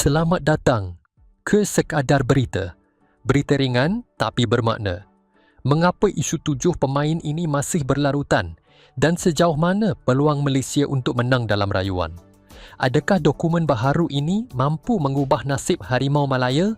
Selamat datang ke Sekadar Berita. Berita ringan tapi bermakna. Mengapa isu tujuh pemain ini masih berlarutan dan sejauh mana peluang Malaysia untuk menang dalam rayuan? Adakah dokumen baharu ini mampu mengubah nasib Harimau Malaya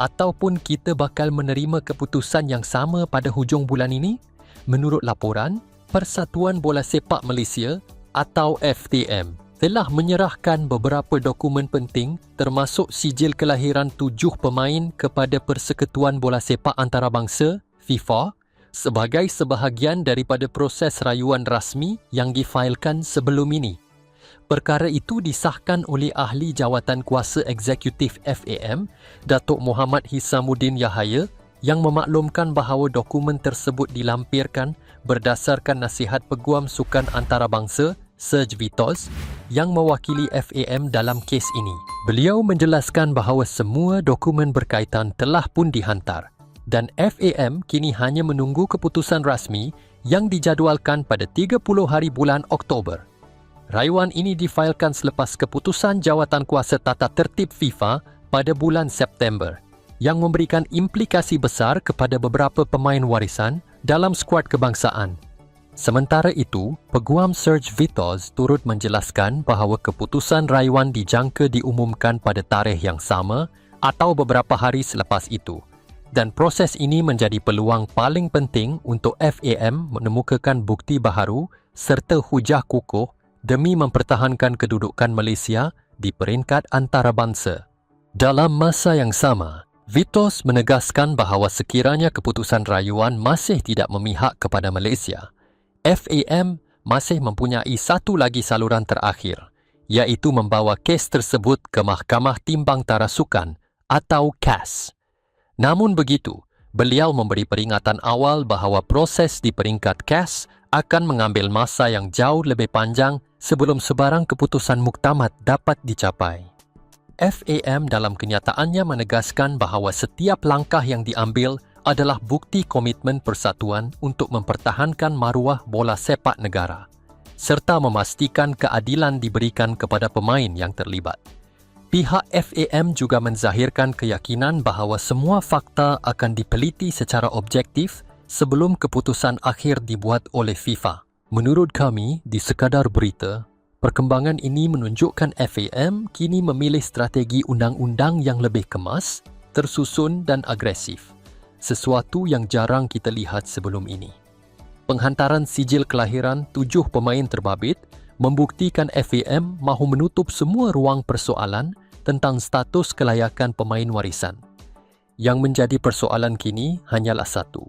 ataupun kita bakal menerima keputusan yang sama pada hujung bulan ini? Menurut laporan, Persatuan Bola Sepak Malaysia atau FTM telah menyerahkan beberapa dokumen penting termasuk sijil kelahiran tujuh pemain kepada Persekutuan Bola Sepak Antarabangsa FIFA sebagai sebahagian daripada proses rayuan rasmi yang difailkan sebelum ini. Perkara itu disahkan oleh Ahli Jawatan Kuasa Eksekutif FAM, Datuk Muhammad Hisamuddin Yahaya yang memaklumkan bahawa dokumen tersebut dilampirkan berdasarkan nasihat Peguam Sukan Antarabangsa Serge Vitos yang mewakili FAM dalam kes ini. Beliau menjelaskan bahawa semua dokumen berkaitan telah pun dihantar dan FAM kini hanya menunggu keputusan rasmi yang dijadualkan pada 30 hari bulan Oktober. Rayuan ini difailkan selepas keputusan Jawatan Kuasa Tata Tertib FIFA pada bulan September yang memberikan implikasi besar kepada beberapa pemain warisan dalam skuad kebangsaan Sementara itu, Peguam Serge Vitos turut menjelaskan bahawa keputusan rayuan dijangka diumumkan pada tarikh yang sama atau beberapa hari selepas itu dan proses ini menjadi peluang paling penting untuk FAM menemukakan bukti baharu serta hujah kukuh demi mempertahankan kedudukan Malaysia di peringkat antarabangsa. Dalam masa yang sama, Vitos menegaskan bahawa sekiranya keputusan rayuan masih tidak memihak kepada Malaysia, FAM masih mempunyai satu lagi saluran terakhir, iaitu membawa kes tersebut ke Mahkamah Timbang Tarasukan atau CAS. Namun begitu, beliau memberi peringatan awal bahawa proses di peringkat CAS akan mengambil masa yang jauh lebih panjang sebelum sebarang keputusan muktamad dapat dicapai. FAM dalam kenyataannya menegaskan bahawa setiap langkah yang diambil adalah bukti komitmen persatuan untuk mempertahankan maruah bola sepak negara serta memastikan keadilan diberikan kepada pemain yang terlibat. Pihak FAM juga menzahirkan keyakinan bahawa semua fakta akan dipeliti secara objektif sebelum keputusan akhir dibuat oleh FIFA. Menurut kami, di sekadar berita, perkembangan ini menunjukkan FAM kini memilih strategi undang-undang yang lebih kemas, tersusun dan agresif sesuatu yang jarang kita lihat sebelum ini. Penghantaran sijil kelahiran tujuh pemain terbabit membuktikan FAM mahu menutup semua ruang persoalan tentang status kelayakan pemain warisan. Yang menjadi persoalan kini hanyalah satu.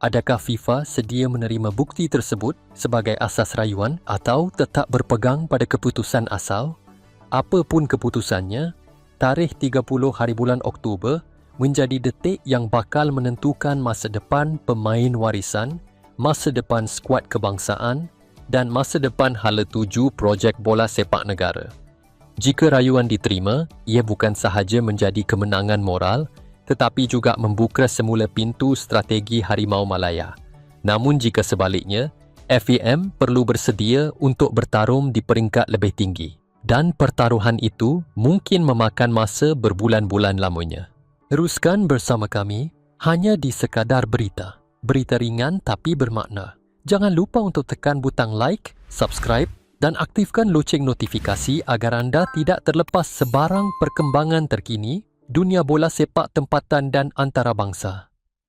Adakah FIFA sedia menerima bukti tersebut sebagai asas rayuan atau tetap berpegang pada keputusan asal? Apapun keputusannya, tarikh 30 hari bulan Oktober menjadi detik yang bakal menentukan masa depan pemain warisan, masa depan skuad kebangsaan dan masa depan hala tuju projek bola sepak negara. Jika rayuan diterima, ia bukan sahaja menjadi kemenangan moral tetapi juga membuka semula pintu strategi Harimau Malaya. Namun jika sebaliknya, FAM perlu bersedia untuk bertarung di peringkat lebih tinggi dan pertaruhan itu mungkin memakan masa berbulan-bulan lamanya. Teruskan bersama kami hanya di sekadar berita. Berita ringan tapi bermakna. Jangan lupa untuk tekan butang like, subscribe dan aktifkan loceng notifikasi agar anda tidak terlepas sebarang perkembangan terkini dunia bola sepak tempatan dan antarabangsa.